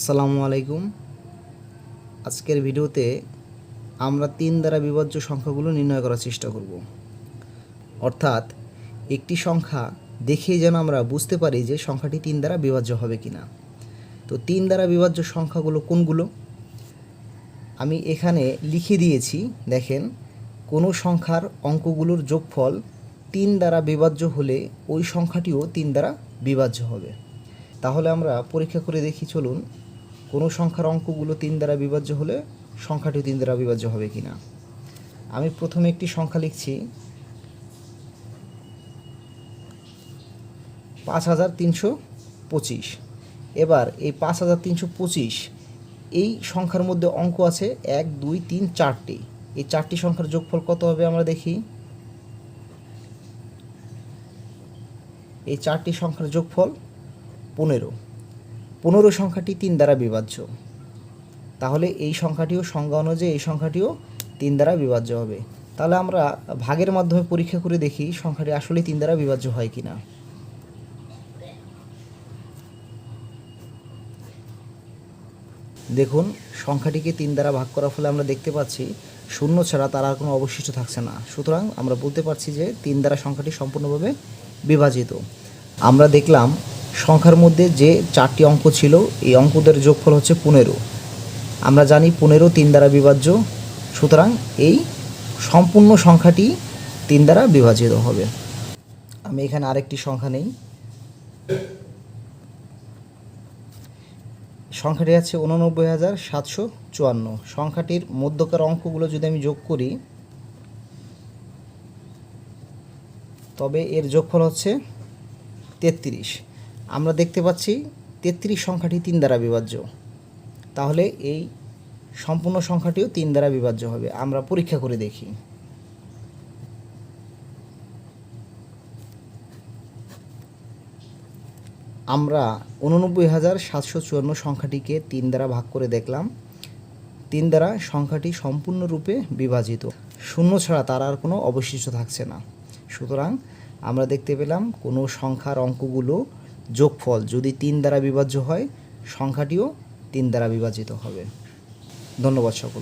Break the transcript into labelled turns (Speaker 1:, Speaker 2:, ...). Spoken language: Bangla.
Speaker 1: আসসালামু আলাইকুম। আজকের ভিডিওতে আমরা তিন দ্বারা বিভাজ্য সংখ্যাগুলো নির্ণয় করার চেষ্টা করব। অর্থাৎ একটি সংখ্যা দেখেই যেন আমরা বুঝতে পারি যে সংখ্যাটি তিন দ্বারা বিভাজ্য হবে কিনা। তো তিন দ্বারা বিভাজ্য সংখ্যাগুলো কোনগুলো? আমি এখানে লিখে দিয়েছি, দেখেন, কোনো সংখ্যার অঙ্কগুলোর যোগফল তিন দ্বারা বিভাজ্য হলে ওই সংখ্যাটিও তিন দ্বারা বিভাজ্য হবে। তাহলে আমরা পরীক্ষা করে দেখি, চলুন। কোনো সংখ্যার অঙ্কগুলো তিন দ্বারা বিভাজ্য হলে সংখ্যাটি তিন দ্বারা বিভাজ্য হবে কি না আমি প্রথমে একটি সংখ্যা লিখছি। পাঁচ হাজার তিনশো পঁচিশ। এবার এই পাঁচ হাজার তিনশো পঁচিশ, এই সংখ্যার মধ্যে অঙ্ক আছে এক, দুই, তিন, চারটি। এই চারটি সংখ্যার যোগফল কত হবে আমরা দেখি। এই চারটি সংখ্যার যোগফল পনেরো। পনেরো সংখ্যাটি তিন দ্বারা বিভাজ্য। তাহলে এই সংখ্যাটিও সংজ্ঞা অনুযায়ী এই সংখ্যাটিও তিন দ্বারা বিভাজ্য হবে। তাহলে আমরা ভাগের মাধ্যমে পরীক্ষা করে দেখি সংখ্যাটি আসলে তিন দ্বারা বিভাজ্য হয় কিনা। দেখুন, সংখ্যাটিকে তিন দ্বারা ভাগ করার ফলে আমরা দেখতে পাচ্ছি শূন্য ছাড়া তার আর কোনো অবশিষ্ট থাকছে না। সুতরাং আমরা বলতে পারছি যে তিন দ্বারা সংখ্যাটি সম্পূর্ণভাবে বিভাজিত। আমরা দেখলাম সংখ্যার মধ্যে যে চারটি অঙ্ক ছিল, এই অঙ্কদের যোগফল হচ্ছে পনেরো। আমরা জানি পনেরো তিন দ্বারা বিভাজ্য, সুতরাং এই সম্পূর্ণ সংখ্যাটি তিন দ্বারা বিভাজিত হবে। আমি এখানে আরেকটি সংখ্যা নেই। সংখ্যাটি আছে উননব্বই হাজার সাতশো চুয়ান্ন। সংখ্যাটির মধ্যকার অঙ্কগুলো যদি আমি যোগ করি, তবে এর যোগফল হচ্ছে তেত্রিশ। আমরা দেখতে পাচ্ছি তেত্রিশ সংখ্যাটি তিন দ্বারা বিভাজ্য। তাহলে এই সম্পূর্ণ সংখ্যাটিও তিন দ্বারা বিভাজ্য হবে। আমরা পরীক্ষা করে দেখি। আমরা উননব্বই হাজার সাতশো চুয়ান্ন সংখ্যাটিকে তিন দ্বারা ভাগ করে দেখলাম। তিন দ্বারা সংখ্যাটি সম্পূর্ণরূপে বিভাজিত। শূন্য ছাড়া তার আর কোনো অবশিষ্ট থাকছে না। সুতরাং আমরা দেখতে পেলাম কোনো সংখ্যার অঙ্কগুলো যোগফল যদি তিন দ্বারা বিভাজ্য হয় সংখ্যাটিও তিন দ্বারা বিভাজিত হবে। ধন্যবাদ সকল